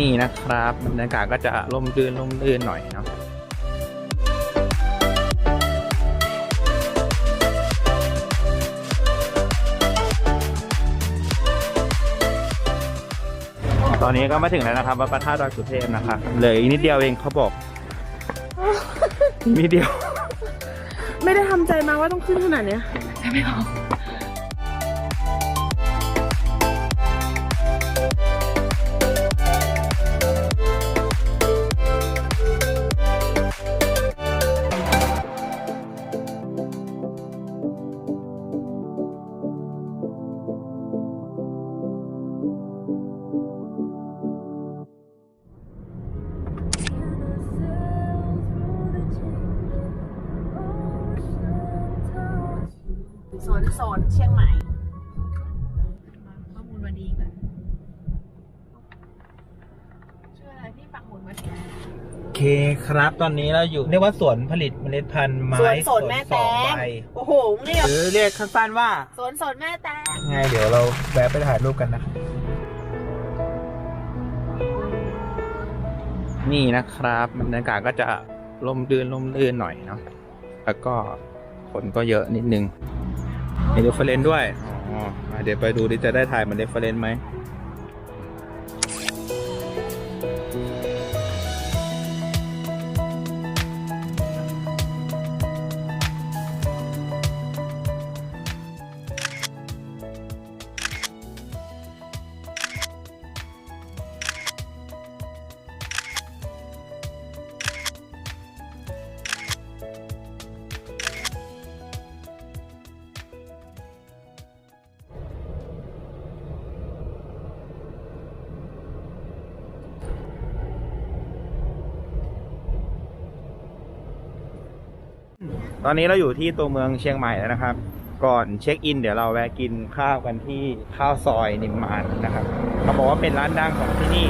นี่นะครับบรรยากาศก็จะร่มรื่นร่มรื่นหน่อยเนาะตอนนี้ก็มาถึงแล้วนะครับวัดพระธาตุดอยสุเทพนะครับเหลืออีกนิดเดียวเองเขาบอกอีกนิดเดียว ไม่ได้ทำใจมาว่าต้องขึ้นขนาดเนี้ยใช่ไหมคะส คครับ ตอนนี้เราอยู่เรียกว่าสวนผลิตเมล็ดพันธุ์ไม้สวนสนแม่แตสองงใบโอ้โหเรียกหรือเรียกสั้นๆว่าสวนสนแม่แตงไงเดี๋ยวเราแวะไปถ่ายรูปกันนะนี่นะครับบรรยากาศก็จะร่มรื่นร่มรื่นหน่อยเนาะแล้วก็คนก็เยอะนิดนึงมีเรฟเฟรนด้วยอ๋อมาเดี๋ยวไปดูดิจะได้ถ่ายเหมือนเรฟเฟรนไหม ตอนนี้เราอยู่ที่ตัวเมืองเชียงใหม่แล้วนะครับ ก่อนเช็คอิน เดี๋ยวเราแวะกินข้าวกันที่ข้าวซอยนิมมานนะครับ เขาบอกว่าเป็นร้านดังของที่นี่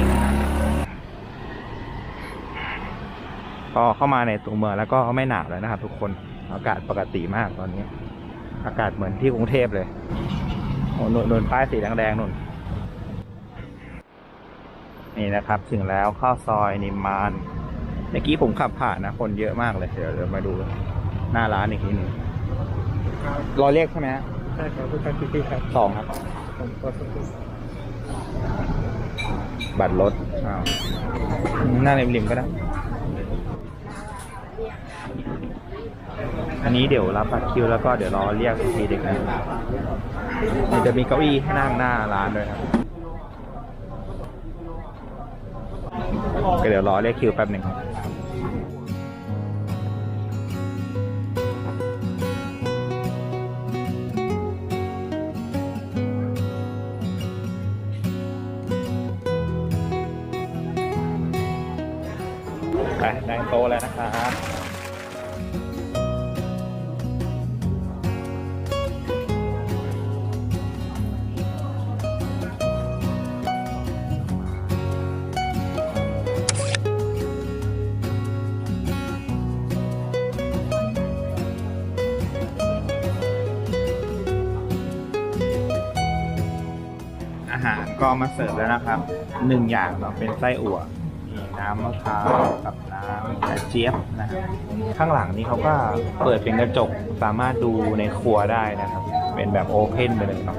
พอเข้ามาในตัวเมืองแล้วก็ไม่หนาวแล้วนะครับ ทุกคนอากาศปกติมากตอนนี้ อากาศเหมือนที่กรุงเทพเลยโอ้นนนนป้ายสีแดงๆนุ่นนี่นะครับ ถึงแล้วข้าวซอยนิมมานเมื่อกี้ผมขับผ่านนะ คนเยอะมากเลย เดี๋ยวเดี๋ยวมาดู หน้าร้านอีกทีหนึงรอเรียกใช่ไหมฮะใช่ครับคุณพี่พี่ครับสองครับผมก็สักครู่บัตรรถอ้าวหน้าริมๆก็ได้ อันนี้เดี๋ยวรับบัตรคิวแล้วก็เดี๋ยวรอเรียกอีกทีเด็กนะเดี๋ยวจะมีเก้าอี้ให้นั่งหน้าร้านด้วยครับก็เดี๋ยวรอเรียกคิวแป๊บหนึ่งครับ โตแล้วนะครับอาหารก็มาเสิร์ฟแล้วนะครับหนึ่งอย่างเราเป็นไส้อั่วำมะพร้าวกับน้ำกระเจี๊ยบนะครับข้างหลังนี้เขาก็เปิดเป็นกระจกสามารถดูในครัวได้นะครับ เป็นแบบโอเพนไปเลยครับ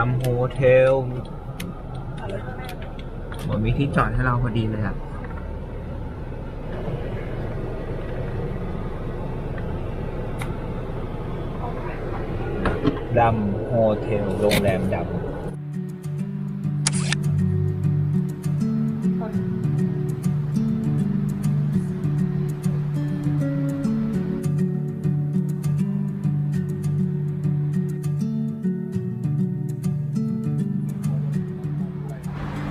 ามโฮเทลเหมือนมีที่จอดให้เราพอดีเลยอะดำโฮเทลโรงแรมดำ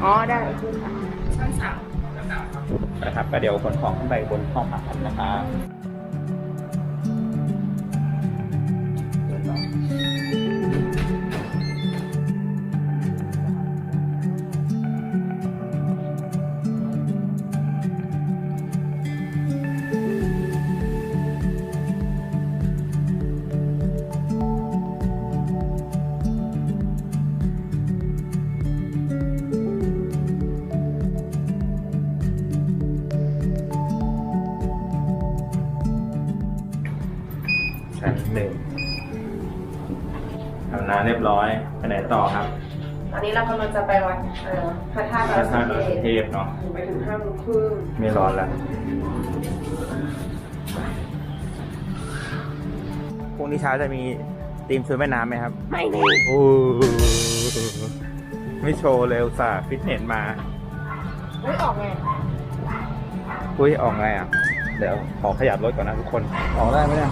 อ๋อได้ขึ้นค่ะชั้นสามนะครับก็เดี๋ยวขนของขึ้นไปบนห้องพักกันนะครับ น้ำเรียบร้อยไปไหนต่อครับตอนนี้เรากำลังจะไปวัดเอ่อพระธาตุพดอระยธาสุตุดอยสุเทเทพพเนาะไปถึงห้าโมงครึ่งไม่ร้อนแล้วพรุ่งนี้เช้าจะมีทีมชุดว่ายน้ำไหมครับ ไม่มีโอ้ไม่โชว์เลยอุตส่าห์ฟิตเนสมาไม่ออกไงอุ้ยออกไงอะ เดี๋ยวขอขยับรถก่อนนะทุกคน ออกได้ไหมเนี่ย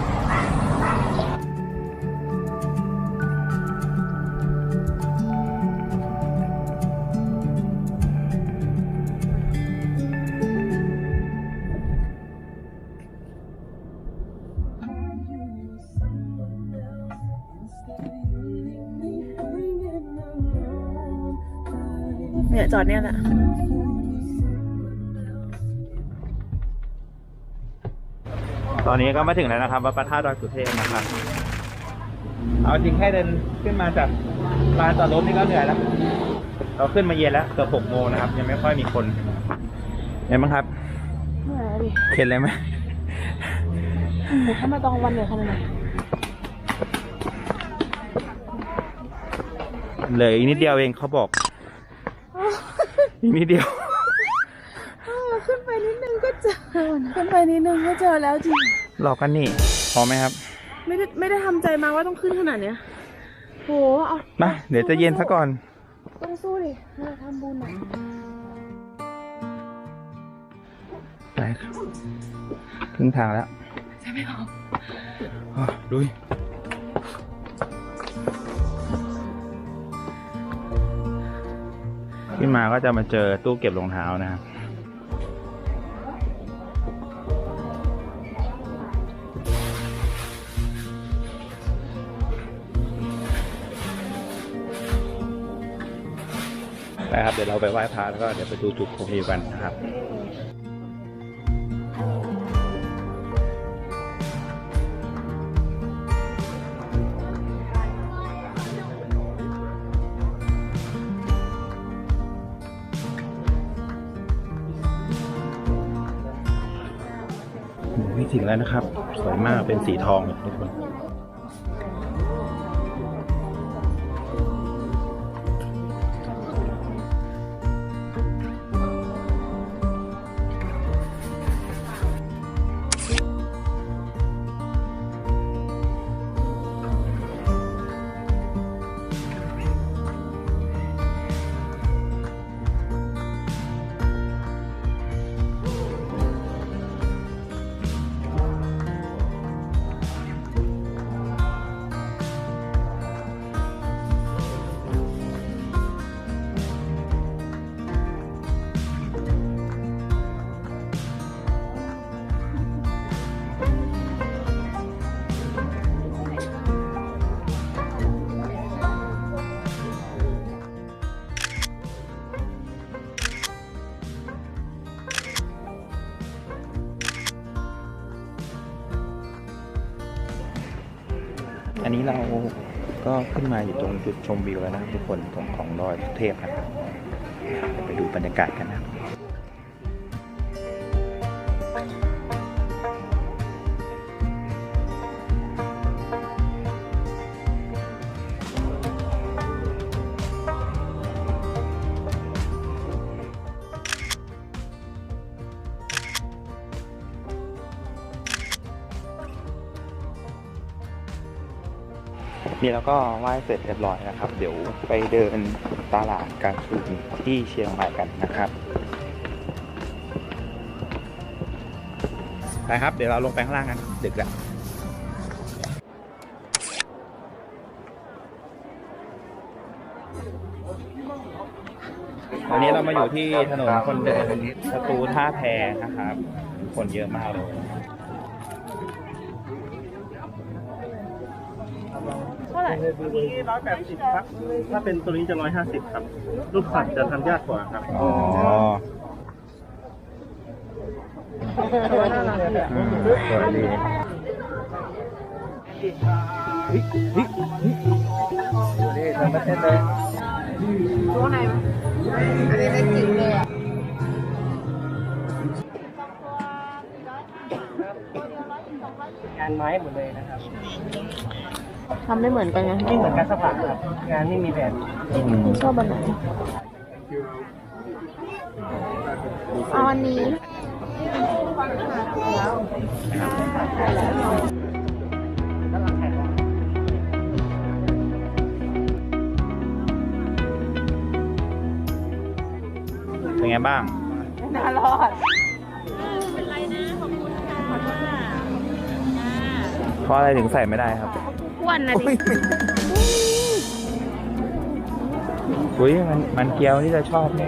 จอดเนี่ยแหละตอนนี้ก็มาถึงแล้วนะครับวัดพระธาตุดอยสุเทพนะครับ เอาจริงแค่เดินขึ้นมาจากลานจอดรถนี่ก็เหนื่อยแล้ว เราขึ้นมาเย็นแล้วเกือบหกโมงนะครับ ยังไม่ค่อยมีคนเห็นไหมครับเหนื่อยดิเห็นเลยไหมถ้ามาตอนวันเหนื่อยขนาดไหนเหลืออีกนิดเดียวเองเขาบอก อีกนิดเดียว ขึ้นไปนิดนึงก็เจอขึ้นไปนิดนึงก็เจอแล้วจริง หลอกกันนี่ พอไหมครับ ไม่ได้ไม่ได้ทำใจมาว่าต้องขึ้นขนาดเนี้ยโหเอามาเดี๋ยวจะเย็นซะก่อน ต้องสู้ดิเราทำบุญอะไปครับครึ่งทางแล้วจะไม่ออกอะลุย ขึ้นมาก็จะมาเจอตู้เก็บรองเท้านะครับไปครับเดี๋ยวเราไปไหว้พระแล้วก็เดี๋ยวไปดูจุดชมวิวกันนะครับ ถึงแล้วนะครับ สวยมากเป็นสีทองทุกคน เราก็ขึ้นมาอยู่ตรงจุดชมวิวแล้วนะทุกคนตรงของดอยสุเทพนะครับไปดูบรรยากาศกันนะ นี่เราก็ไหว้เสร็จเรียบร้อยนะครับ เดี๋ยวไปเดินตลาดกลางคืนที่เชียงใหม่กันนะครับไปครับ เดี๋ยวเราลงไปข้างล่างกันดึกแล้วตอนนี้เรามาอยู่ที่ถนนคนเดินประตูท่าแพนะครับ คนเยอะมากเลย ท่าไหร่นี้ร้อยแปดสิบครับ ถ้าเป็นตัวนี้จะร้อยห้าสิบครับ ลูกสัตว์จะทำยากกว่าครับอ๋ออืมสวยดีเฮ้ยเฮ้ยเฮ้ยดูดิทำประเทศเลยตัวไหนวะอันนี้ได้จิ๋วเลยอะงานไม้หมดเลยนะครับ ทำได้เหมือนกันไงไม่เหมือนการสภาครับงานไม่มีแบบอืมชอบอันไหนเอาอันนี้เป็นไงบ้าง น่ารอดเพราะอะไรถึงใส่ไม่ได้ครับ อ้วนนะดิอุ้ยมันมันเกี๊ยวที่จะชอบไง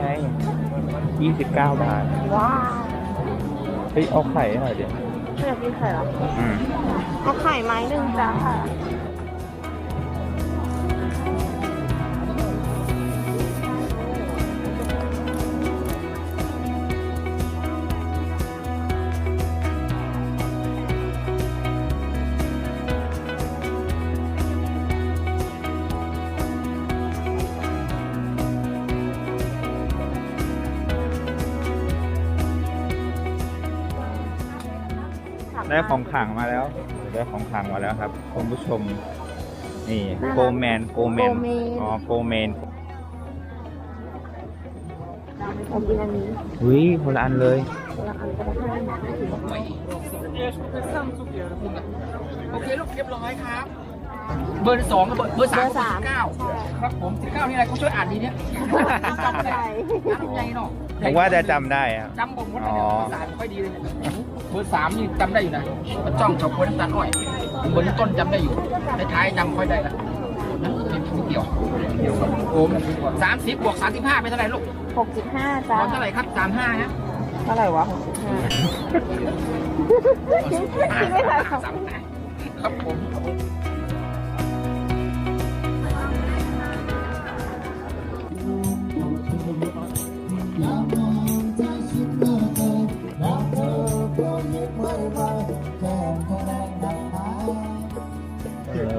ยี่สิบเก้าบาท ว้าวเฮ้ยเอาไข่ให้หน่อยเดี๋ยวไม่อยากกินไข่หรออืมเอาไข่ไม้หนึ่งจ้าค่ะ ได้ของขลังมาแล้ว ได้ของขลังมาแล้วครับคุณผู้ชม นี่โกแมนโกแมนโกแมนอ๋อโกแมนเอากินอันนี้อุ้ยคนละอันเลยคนละอันก็ได้โอเคลูกเรียบร้อยครับ เบอร์สองกับเบอร์เบอร์สามกับเบอร์สิบเก้าครับผมสิบเก้านี่อะไรเขาช่วยอ่านดีเนี่ยจำใจอ่านใหญ่เนาะ ผมว่าจะจำได้อะจำผมหมดเลยเนี่ยเบอร์สามค่อยดีเลยเนี่ยเบอร์สามนี่จำได้อยู่นะมันจ้องชาวคนน้ำตาลอ้อยเบอร์ต้นจำได้อยู่ท้ายๆจำค่อยได้ละนั่นเป็นนิดเดียวโอ้สามสิบบวกสามสิบห้าเป็นเท่าไหร่ลูกหกสิบห้าตจ้าอนเท่าไหร่ครับสามห้าฮะเท่าไหร่วะหกสิบห้าคิดไม่ทันสามห้าครับผม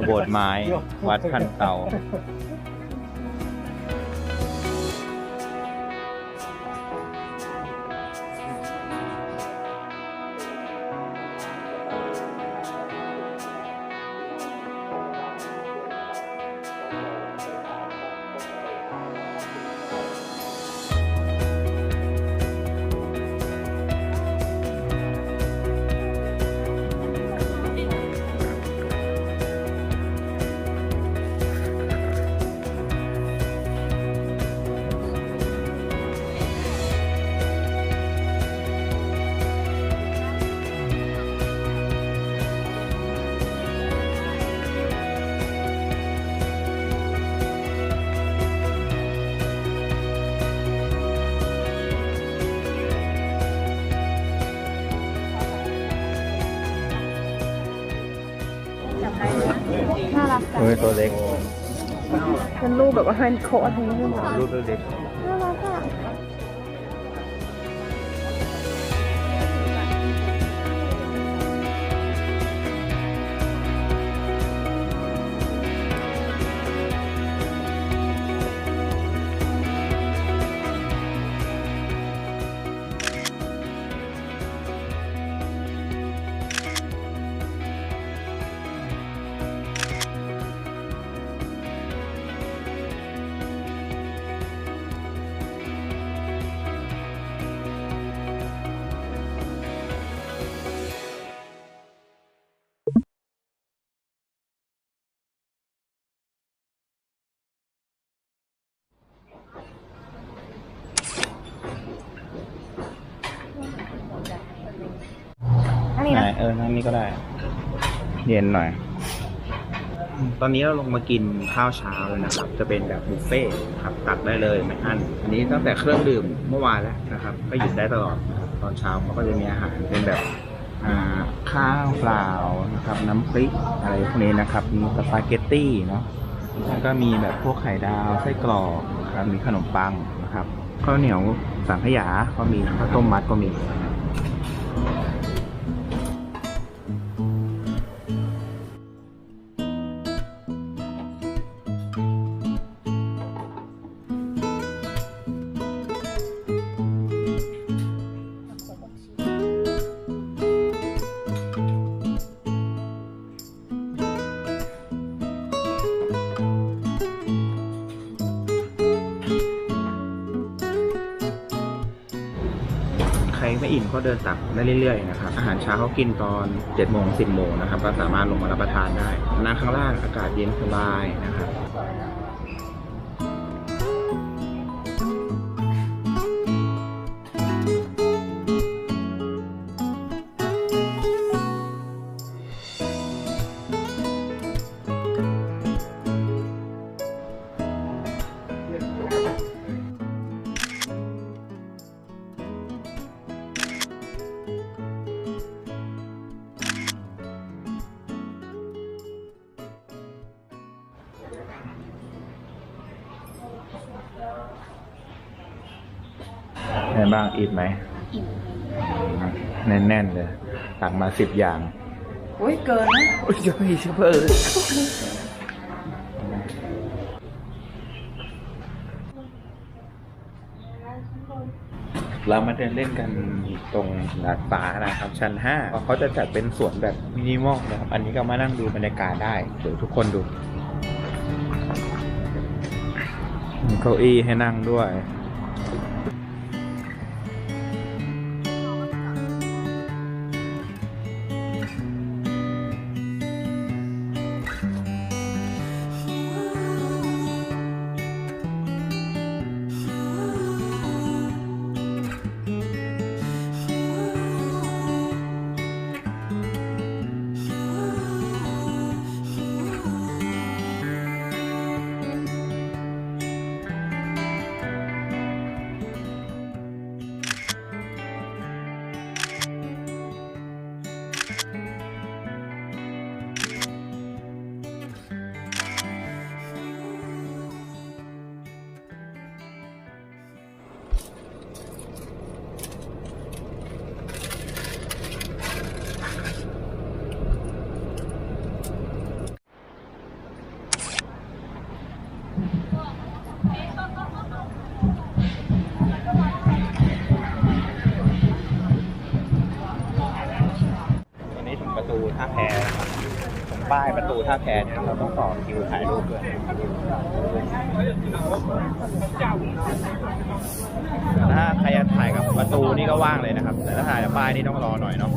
โบสถ์ไม้ วัดพันเตา เออตัวเล็กเป็นรูปแบบว่าเป็นโค้ดทั้งนี้หมดรูปตัวเล็ก เออนั่งนี่ก็ได้ เย็นหน่อย ตอนนี้เราลงมากินข้าวเช้าเลยนะครับ จะเป็นแบบบุฟเฟ่ต์ครับตักได้เลยไม่อั้นอันนี้ตั้งแต่เครื่องดื่มเมื่อวานแล้วนะครับ ก็หยิบได้ตลอดนะครับตอนเช้าเขาก็จะมีอาหารเป็นแบบอ่าข้าวเปล่านะครับ น้ำพริกอะไรพวกนี้นะครับมีสปาเกตตี้เนาะแล้วก็มีแบบพวกไข่ดาวไส้กรอกนะครับมีขนมปังนะครับข้าวเหนียวสังขยาก็มีข้าวต้มมัดก็มี เดินตักได้เรื่อยๆนะครับอาหารเช้าเขากินตอน7โมงสิบโมงนะครับก็สามารถลงมารับประทานได้นั่งข้างล่างอากาศเย็นสบายนะครับ บ้างอิ่มไหมแน่นๆเลยตักมาสิบอย่างโอ้ยเกินนะโอ้ยจะไม่เชื่อเพิ่มเรามาเดินเล่นกันตรงดาดฟ้านะครับชั้นห้าเขาจะจัดเป็นสวนแบบมินิมอลนะครับ อันนี้ก็มานั่งดูบรรยากาศได้เดี๋ยวทุกคนดูมีเก้าอี้ให้นั่งด้วย ตูท่าแพเนี่ยเราต้องต่อคิวถ่ายรูปด้วยแต่ถ้าใครจะถ่ายกับประตูนี่ก็ว่างเลยนะครับ แต่ถ้าถ่ายกับป้ายนี่ต้องรอหน่อยเนาะ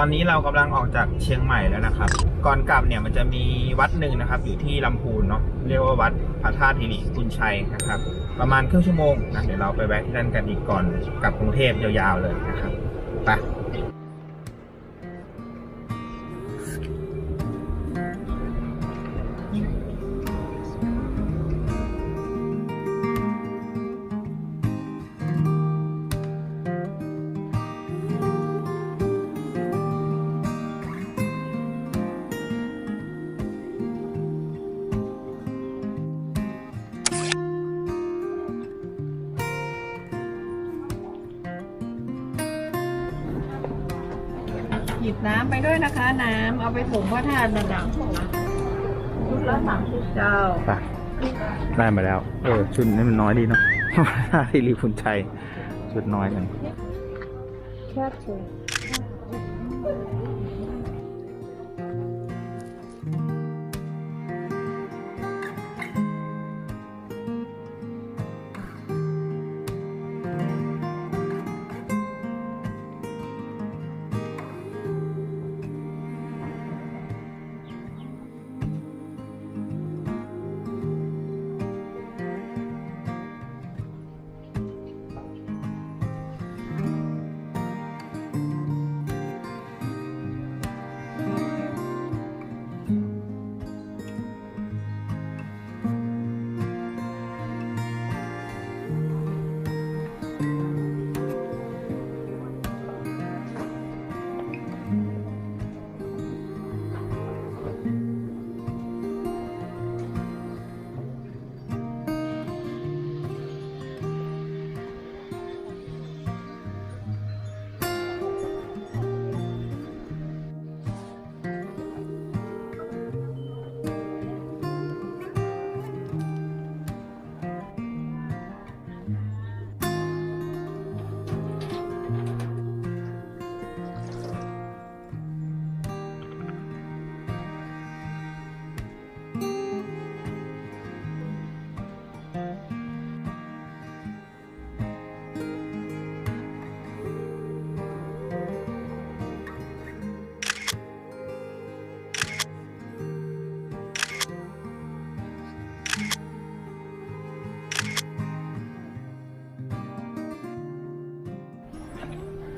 อนนี้เรากำลังออกจากเชียงใหม่แล้วนะครับ ก่อนกลับเนี่ยมันจะมีวัดหนึ่งนะครับ อยู่ที่ลำพูนเนาะเรียกว่าวัดพระธาตุฮิริคุณชัยนะครับ ประมาณครึ่งชั่วโมงนะเดี๋ยวเราไปแวะที่นั่นกันอีกก่อนกลับกรุงเทพยาวๆเลยนะครับไป หยิบน้ำไปด้วยนะคะน้ำเอาไปถมพระธาตุระดับเจ้าไปได้มาแล้ว เออ ชุดนี้มันน้อยดีเนาะที่รีคุณชัยชุดน้อยกันแค่เฉ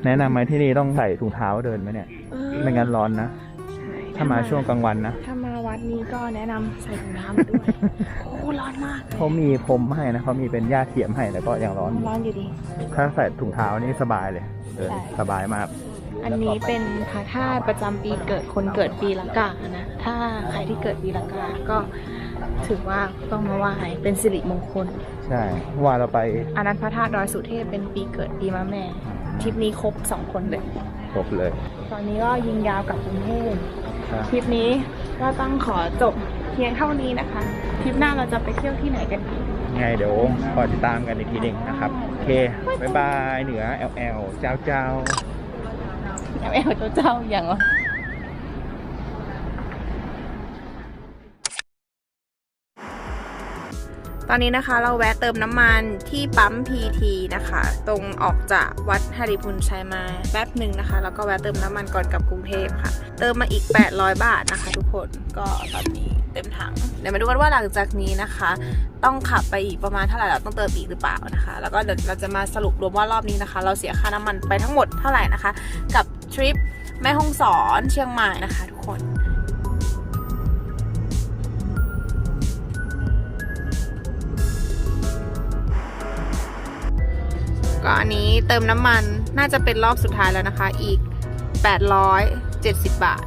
แนะนำไหมที่นี่ต้องใส่ถุงเท้าเดินไหมเนี่ยไม่งั้นร้อนนะ ใช่ถ้ามาช่วงกลางวันนะถ้ามาวัดนี้ก็แนะนำใส่ถุงเท้ามาด้วย โอ้ร้อนมากเขามีพรมให้นะเขามีเป็นหญ้าเทียมให้แต่ก็ยังร้อนอยู่ร้อนอยู่ดี ถ้าใส่ถุงเท้านี่สบายเลยเดินใช่ สบายมาก อันนี้เป็นพระธาตุประจำปีเกิดคนเกิดปีละกานะ ถ้าใครที่เกิดปีละกาก็ถือว่าต้องมาไหว้เป็นสิริมงคล ใช่ว่าเราไป อันนั้นพระธาตุดอยสุเทพเป็นปีเกิดปีมะแม่ ทริปนี้ครบสองคนเลย ครบเลย ตอนนี้ก็ยิงยาวกลับกรุงเทพครับทริปนี้ก็ต้องขอจบเพียงเท่านี้นะคะ ทริปหน้าเราจะไปเที่ยวที่ไหนกันอีกไงเดี๋ยวคอยติดตามกันอีกทีหนึ่งนะครับ โอเคบ๊ายบาย เหนือ LL เจ้าเจ้าแอลเอลเจ้าเจ้าอย่างวะ อนนี้นะคะเราแวะเติมน้ำมันที่ปั๊ม PT นะคะ ตรงออกจากวัดหริพุนชัยมาแป๊บหนึ่งนะคะ แล้วก็แวะเติมน้ำมันก่อนกลับกรุงเทพค่ะ เติมมาอีก 800 บาทนะคะ ทุกคนก็ตอนนี้เต็มถังเดี๋ยวมาดูกันว่าหลังจากนี้นะคะ ต้องขับไปอีกประมาณเท่าไหร่เราต้องเติมอีกหรือเปล่านะคะ แล้วก็เดี๋ยวเราจะมาสรุปรวมว่ารอบนี้นะคะ เราเสียค่าน้ำมันไปทั้งหมดเท่าไหร่นะคะ กับทริปแม่ฮ่องสอนเชียงใหม่นะคะ ทุกคน ก็อันนี้เติมน้ำมันน่าจะเป็นรอบสุดท้ายแล้วนะคะ อีก 870 บาท